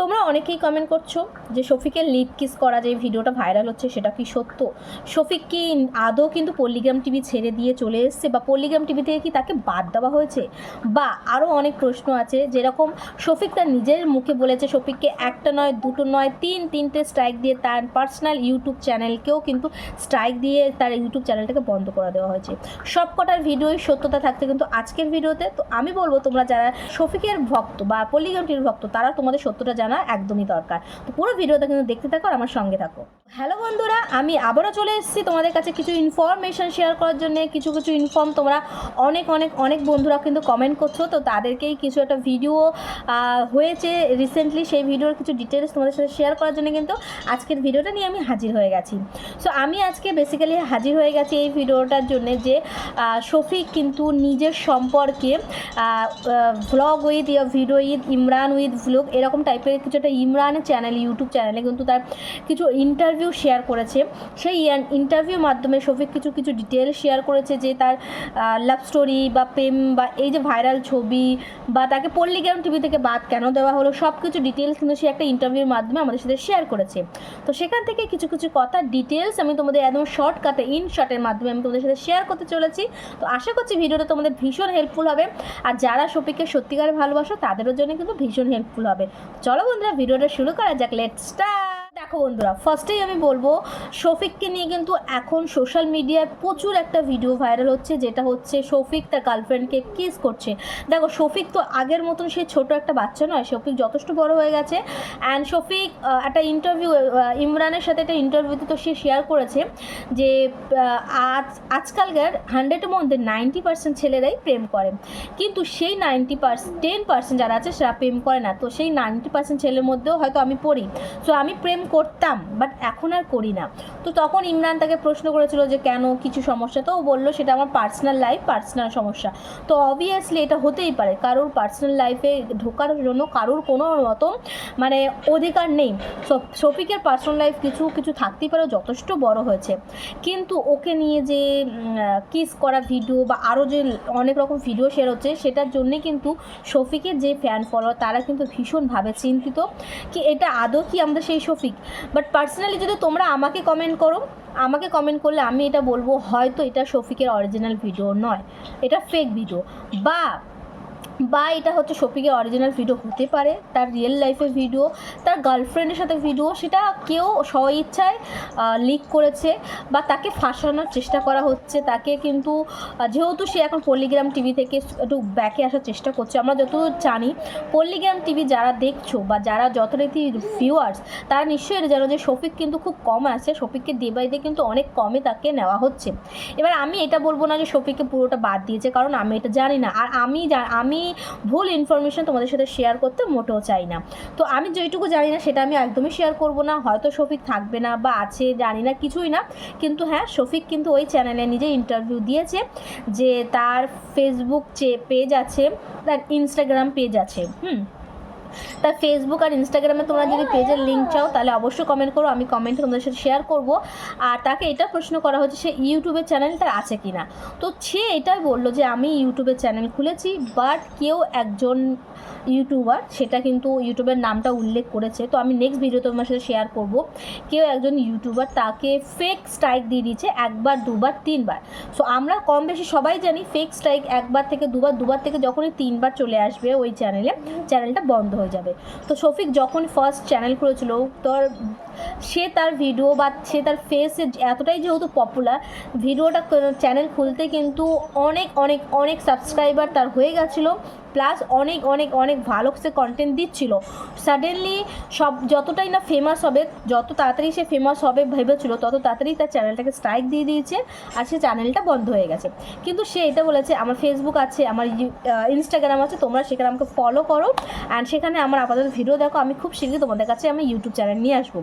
তোমরা অনেকেই কমেন্ট করছ যে শফিকের লিপ কিস করা যে ভিডিওটা ভাইরাল হচ্ছে সেটা কি সত্য? শফিক কি আদৌ কিন্তু পল্লিগ্রাম টিভি ছেড়ে দিয়ে চলে এসছে বা পল্লিগ্রাম টিভি থেকে কি তাকে বাদ দেওয়া হয়েছে? বা আরও অনেক প্রশ্ন আছে যেরকম শফিক তার নিজের মুখে বলেছে শফিককে একটা নয়, দুটো নয়, তিন, তিনটে স্ট্রাইক দিয়ে তার পার্সোনাল ইউটিউব চ্যানেলকেও কিন্তু স্ট্রাইক দিয়ে তার ইউটিউব চ্যানেলটাকে বন্ধ করে দেওয়া হয়েছে। সব কটার ভিডিওই সত্যতা থাকছে কিন্তু আজকের ভিডিওতে তো আমি বলব তোমরা যারা শফিকের ভক্ত বা পল্লিগ্রাম টিভির ভক্ত, তারা তোমাদের সত্যটা জানা একদমই দরকার। তো পুরো ভিডিওটা কিন্তু দেখতে থাকো আর আমার সঙ্গে থাকো। হ্যালো বন্ধুরা, আমি আবারও চলে এসেছি তোমাদের কাছে কিছু ইনফরমেশন শেয়ার করার জন্য, কিছু কিছু ইনফর্ম তোমরা অনেক অনেক অনেক বন্ধুরা কিন্তু কমেন্ট করছ, তো তাদেরকেই কিছু একটা ভিডিও হয়েছে রিসেন্টলি সেই ভিডিওর কিছু ডিটেলস তোমাদের সাথে শেয়ার করার জন্য কিন্তু আজকের ভিডিওটা নিয়ে আমি হাজির হয়ে গেছি। সো আমি আজকে বেসিক্যালি হাজির হয়ে গেছি এই ভিডিওটার জন্য যে শফিক কিন্তু নিজের সম্পর্কে vlog with yeah video with Imran with vlog এরকম টাইপের কিছু একটা ইমরানের চ্যানেল ইউটিউব চ্যানেলে কিন্তু তার কিছু ইন্টারভিউ শেয়ার করেছে। সেই ইন্টারভিউর মাধ্যমে শফিক কিছু কিছু ডিটেল শেয়ার করেছে যে তার লাভ স্টোরি বা প্রেম বা এই যে ভাইরাল ছবি বা তাকে পল্লিগ্রাম টিভি থেকে বাদ কেন দেওয়া হলো সব কিছু ডিটেলস কিন্তু সে একটা ইন্টারভিউর মাধ্যমে আমাদের সাথে শেয়ার করেছে। তো সেখান থেকে কিছু কিছু কথা ডিটেলস আমি তোমাদের একদম শর্টকাটে ইন শর্টের মাধ্যমে আমি তোমাদের সাথে শেয়ার করতে চলেছি। তো আশা করছি ভিডিওটা তোমাদের ভীষণ হেল্পফুল হবে। আর যারা শফিককে সত্যিকারে ভালোবাসো, তাদেরও জন্য কিন্তু ভীষণ হেল্পফুল হবে। চলো বন্ধুরা ভিডিওটা শুরু করা যাক। লেট স্টার্ট দেখো বন্ধুরা ফার্স্টেই আমি বলব, শফিককে নিয়ে কিন্তু এখন সোশ্যাল মিডিয়ায় প্রচুর একটা ভিডিও ভাইরাল হচ্ছে, যেটা হচ্ছে শফিক তার গার্লফ্রেন্ডকে কিস করছে। দেখো, শফিক তো আগের মতন সে ছোট একটা বাচ্চা নয়, শফিক যথেষ্ট বড় হয়ে গেছে। অ্যান্ড শফিক একটা ইন্টারভিউ ইমরানের সাথে একটা ইন্টারভিউতে তো সে শেয়ার করেছে যে আজ, আজকালকার হান্ড্রেডের মধ্যে নাইনটি পার্সেন্ট ছেলেরাই প্রেম করে। কিন্তু সেই নাইনটি পার্সেন্ট টেন পার্সেন্ট যারা আছে, সেরা প্রেম করে না। তো সেই নাইনটি পার্সেন্ট ছেলের মধ্যেও হয়তো আমি পড়ি। সো আমি প্রেম করতাম বাট এখন আর করি না। তো তখন ইমরান তাকে প্রশ্ন করেছিল যে, কেন? কিছু সমস্যা? তো ও বলল, সেটা আমার পার্সোনাল লাইফ পার্সোনাল সমস্যা। তো অবভিয়াসলি এটা হতেই পারে, কারোর পার্সোনাল লাইফে ঢোকার জন্য কারোর কোনো মতো মানে অধিকার নেই। শফিকের পার্সোনাল লাইফ কিছু কিছু থাকতেই পারে যথেষ্ট বড় হয়েছে। কিন্তু ওকে নিয়ে যে কিস করা ভিডিও বা আরও যে অনেক রকম ভিডিও শেয়ার হচ্ছে, সেটার জন্যে কিন্তু শফিকের যে ফ্যান ফলোয়ার তারা কিন্তু ভীষণভাবে চিন্তিত। কি এটা আদৌ কি আমাদের সেই শফিক? বাট পার্সোনালি যদি তোমরা আমাকে কমেন্ট করো, আমাকে কমেন্ট করলে আমি এটা বলব, হয়তো এটা শফিকের অরিজিনাল ভিডিও নয়, এটা ফেক ভিডিও বা বা এটা হচ্ছে শফিকের অরিজিনাল ভিডিও হতে পারে, তার রিয়েল লাইফের ভিডিও তার গার্লফ্রেন্ডের সাথে ভিডিও সেটা কেউ স্ব ইচ্ছায় লিক করেছে বা তাকে ফাঁসানোর চেষ্টা করা হচ্ছে। তাকে কিন্তু যেহেতু সে এখন পল্লিগ্রাম টিভি থেকে একটু ব্যাকে আসার চেষ্টা করছে, আমরা যতদূর জানি পল্লিগ্রাম টিভি যারা দেখছ বা যারা যথারীতি ভিউয়ার্স তারা নিশ্চয়ই এটা জানো যে শফিক কিন্তু খুব কম আছে, শফিককে ডে বাই ডে কিন্তু অনেক কমে তাকে নেওয়া হচ্ছে। এবার আমি এটা বলব না যে শফিককে পুরোটা বাদ দিয়েছে, কারণ আমি এটা জানি না। আর আমি আমি ভুল ইনফরমেশন তোমাদের সাথে শেয়ার করতে মোটেও চাই না। তো আমি যেটুকু জানি না, সেটা আমি একদমই শেয়ার করব না। হয়তো শফিক থাকবে না বা আছে, জানি না, কিছুই না। কিন্তু হ্যাঁ শফিক কিন্তু ওই চ্যানেলে নিজে ইন্টারভিউ দিয়েছে যে তার ফেসবুক যে পেজ আছে, তার ইনস্টাগ্রাম পেজ আছে, হুম? তার ফেসবুক আর ইনস্টাগ্রামে তোমরা যদি পেজের লিঙ্ক চাও, তাহলে অবশ্যই কমেন্ট করো, আমি কমেন্টে তোমাদের সাথে শেয়ার করব। আর তাকে এটা প্রশ্ন করা হচ্ছে, সে ইউটিউবের চ্যানেল তার আছে কি না তো সে এটাই বলল যে, আমি ইউটিউবের চ্যানেল খুলেছি বাট কেউ একজন ইউটিউবার সেটা কিন্তু ইউটিউবের নামটা উল্লেখ করেছে। তো আমি নেক্সট ভিডিও তোমার সাথে শেয়ার করব। কেউ একজন ইউটিউবার তাকে ফেক স্ট্রাইক দিয়ে দিয়েছে, একবার, দুবার, তিনবার। সো আমরা কম বেশি সবাই জানি ফেক স্ট্রাইক একবার থেকে, দুবার দুবার থেকে যখনই তিনবার চলে আসবে ওই চ্যানেলে চ্যানেলটা বন্ধ হয়ে যাবে। তো শফিক যখন ফার্স্ট চ্যানেল খুলেছিল, তোর সে তার ভিডিও বা সে তার ফেসে এতটাই যেহেতু পপুলার ভিডিওটা চ্যানেল খুলতে কিন্তু অনেক অনেক অনেক সাবস্ক্রাইবার তার হয়ে গেছিল। প্লাস অনেক অনেক অনেক ভালো সে কন্টেন্ট দিচ্ছিল। সাডেনলি সব যতটাই না ফেমাস হবে, যত তাড়াতাড়ি সে ফেমাস হবে ভেবেছিল, তত তাড়াতাড়ি তার চ্যানেলটাকে স্ট্রাইক দিয়ে দিয়েছে আর সে চ্যানেলটা বন্ধ হয়ে গেছে। কিন্তু সে এটা বলেছে, আমার ফেসবুক আছে, আমার ইনস্টাগ্রাম আছে, তোমরা সেখানে আমাকে ফলো করো অ্যান্ড সেখানে আমার আপাতত ভিডিও দেখো, আমি খুব শীঘ্রই তোমাদের কাছে আমি ইউটিউব চ্যানেল নিয়ে আসব।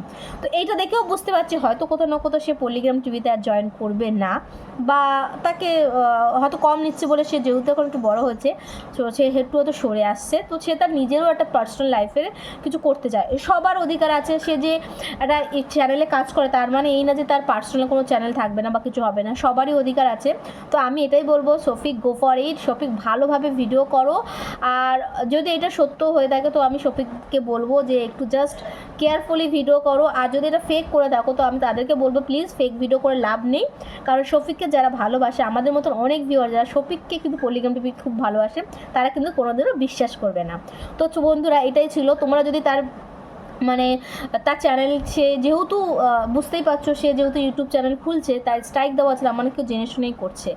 তো এইটা দেখেও বুঝতে পারছি, হয়তো কোথাও না কোথাও সে পল্লিগ্রাম টিভিতে আর জয়েন করবে না বা তাকে হয়তো কম নিচ্ছে বলে সে যেহেতু এখন একটু বড় হয়েছে সে একটু হয়তো সরে আসছে। তো সে তার নিজেরও একটা পার্সোনাল লাইফের কিছু করতে চায়। সবার অধিকার আছে সে যে একটা চ্যানেলে কাজ করে, তার মানে এই না যে তার পার্সোনাল কোনো চ্যানেল থাকবে না বা কিছু হবে না, সবারই অধিকার আছে। তো আমি এটাই বলব, Shafiq go for it Shafiq, ভালোভাবে ভিডিও করো। আর যদি এটা সত্য হয়ে থাকে, তো আমি শফিককে বলব যে একটু জাস্ট কেয়ারফুলি ভিডিও করো। আর যদি এটা ফেক করে থাকো তো আমি তাদেরকে বলব প্লিজ ফেক ভিডিও করে লাভ নেই। কারণ শফিককে যারা ভালোবাসে, আমাদের মতন অনেক ভিউয়ার যারা শফিককে কিন্তু পলিগ্রাম টিভি খুব ভালোবাসে, তারা কিন্তু কোনোদিনও বিশ্বাস করবে না। তো বন্ধুরা এটাই ছিল। তোমরা যদি তার মানে তার চ্যানেল সে যেহেতু বুঝতেই পারছ সে যেহেতু ইউটিউব চ্যানেল খুলছে তার স্ট্রাইক দেওয়া আছে আমার কেউ জেনে শুনেই করছে।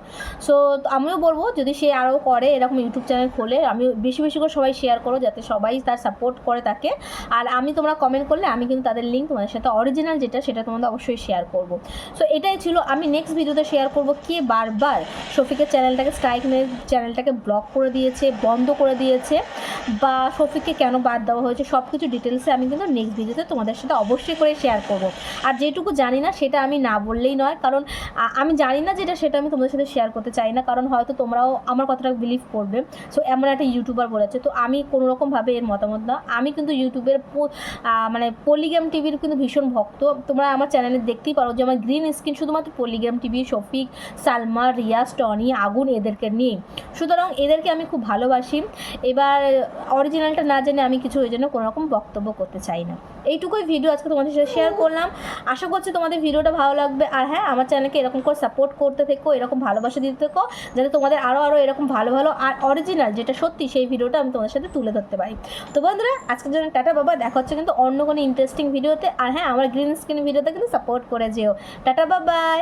সো আমিও বলব, যদি সে আরও করে এরকম ইউটিউব চ্যানেল খোলে, আমি বেশি বেশি করে সবাই শেয়ার করো, যাতে সবাই তার সাপোর্ট করে তাকে। আর আমি তোমরা কমেন্ট করলে, আমি কিন্তু তাদের লিঙ্ক তোমাদের সাথে অরিজিনাল যেটা, সেটা তোমাদের অবশ্যই শেয়ার করব। সো এটাই ছিল, আমি নেক্সট ভিডিওতে শেয়ার করব কে বারবার শফিকের চ্যানেলটাকে স্ট্রাইক মেরে চ্যানেলটাকে ব্লক করে দিয়েছে, বন্ধ করে দিয়েছে, বা শফিককে কেন বাদ দেওয়া হয়েছে সব কিছু ডিটেলসে আমি কিন্তু নেক্সট ভিডিওতে তোমাদের সাথে অবশ্যই করে শেয়ার করব। আর যেটুকু জানি না, সেটা আমি না বললেই নয়। কারণ আমি জানি না যেটা, সেটা আমি তোমাদের সাথে শেয়ার করতে চাই না। কারণ হয়তো তোমরাও আমার কথাটা বিলিভ করবে। সো এমন একটা ইউটিউবার বলেছে তো আমি কোনো রকমভাবে এর মতামত না। আমি কিন্তু ইউটিউবের মানে পলিগ্রাম টিভির কিন্তু ভীষণ ভক্ত। তোমরা আমার চ্যানেলে দেখতেই পারো যে, আমার গ্রিন স্ক্রিন শুধুমাত্র Polygram TV Shafiq Salma Riaz Tony আগুন এদেরকে নিয়ে। সুতরাং এদেরকে আমি খুব ভালোবাসি। এবার অরিজিনালটা না জেনে আমি কিছু ওই জন্য কোনো রকম বক্তব্য করতে চাই না। এইটুকুই ভিডিও আজকে তোমাদের সাথে শেয়ার করলাম। আশা করছি তোমাদের ভিডিওটা ভালো লাগবে। আর হ্যাঁ আমার চ্যানেলকে এরকম করে সাপোর্ট করতে থেকো, এরকম ভালোবাসা দিতে থেকো, যাতে তোমাদের আরও আরও এরকম ভালো ভালো আর অরিজিনাল যেটা সত্যি সেই ভিডিওটা আমি তোমাদের সাথে তুলে ধরতে পারি। তো বন্ধুরা, আজকের জন্য টাটা, বাবা। দেখা হচ্ছে কিন্তু অন্য কোনো ইন্টারেস্টিং ভিডিওতে আর হ্যাঁ আমার গ্রিন স্ক্রিন ভিডিওতে কিন্তু সাপোর্ট করে যেও। টাটা বাবাই